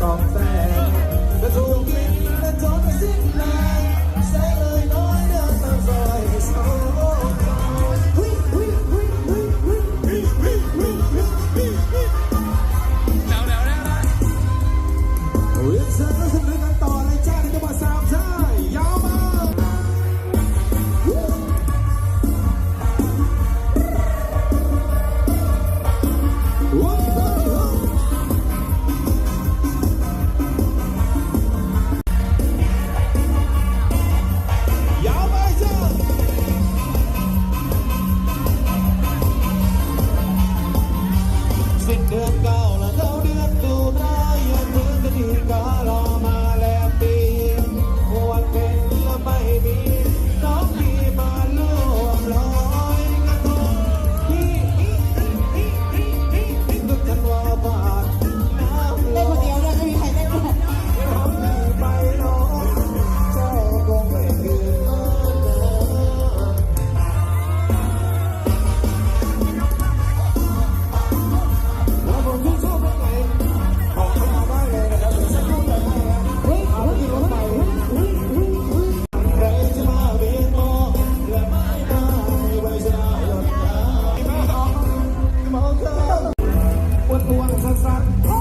สองแสนกระทูกลิ้น oh